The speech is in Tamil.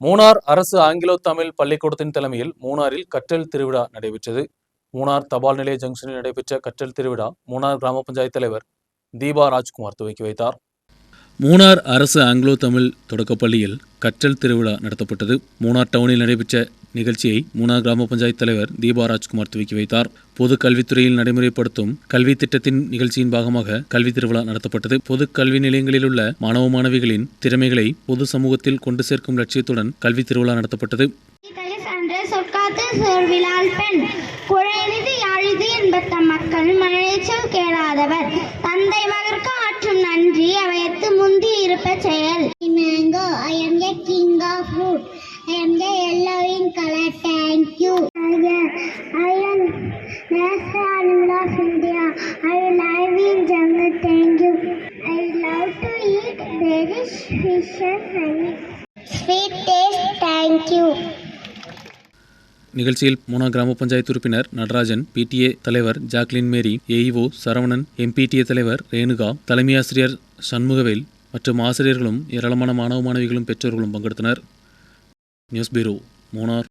மூணார் அரசு ஆங்கிலோ தமிழ் பள்ளிக்கூடத்தின் தலைமையில் மூணாரில் கற்றல் திருவிழா நடைபெற்றது. மூணார் தபால் நிலைய ஜங்ஷனில் நடைபெற்ற கற்றல் திருவிழா மூணார் கிராம பஞ்சாயத்து தலைவர் தீபா ராஜ்குமார் துவக்கி வைத்தார். மூணார் அரசு ஆங்கிலோ தமிழ் தொடக்கப்பள்ளியில் கற்றல் திருவிழா நடத்தப்பட்டது. மூணார் டவுனில் நடைபெற்ற நிகழ்ச்சியை மூணார் கிராம பஞ்சாயத்து தலைவர் தீபா ராஜ்குமார் துவக்கி வைத்தார். பொது கல்வித்துறையில் நடைமுறைப்படுத்தும் கல்வி திட்டத்தின் நிகழ்ச்சியின் பாகமாக கல்வி திருவிழா நடத்தப்பட்டது. பொது கல்வி நிலையங்களில் உள்ள மாணவ மாணவிகளின் திறமைகளை பொது சமூகத்தில் கொண்டு சேர்க்கும் லட்சியத்துடன் கல்வி திருவிழா நடத்தப்பட்டது. மக்கள் மழைச்சொல் கேளாதவர். தந்தை மகற்கு விருப்ப செயல் mango I am a king of fruit I am a yellow in colour thank you I am of India I will live thank you I love to thank you நிகழ்ச்சியில் மூனா கிராம பஞ்சாயத்து உறுப்பினர் நடராஜன் பிடிஏ தலைவர் Jacqueline Mary AEO Saravanan MPTA தலைவர் ரேணுகா தலைமை ஆசிரியர் சண்முகவேல் மற்றும் ஆசிரியர்களும் ஏராளமான மாணவ மாணவிகளும் பெற்றோர்களும் பங்கெடுத்தனர். நியூஸ் பீரோ மூணார்.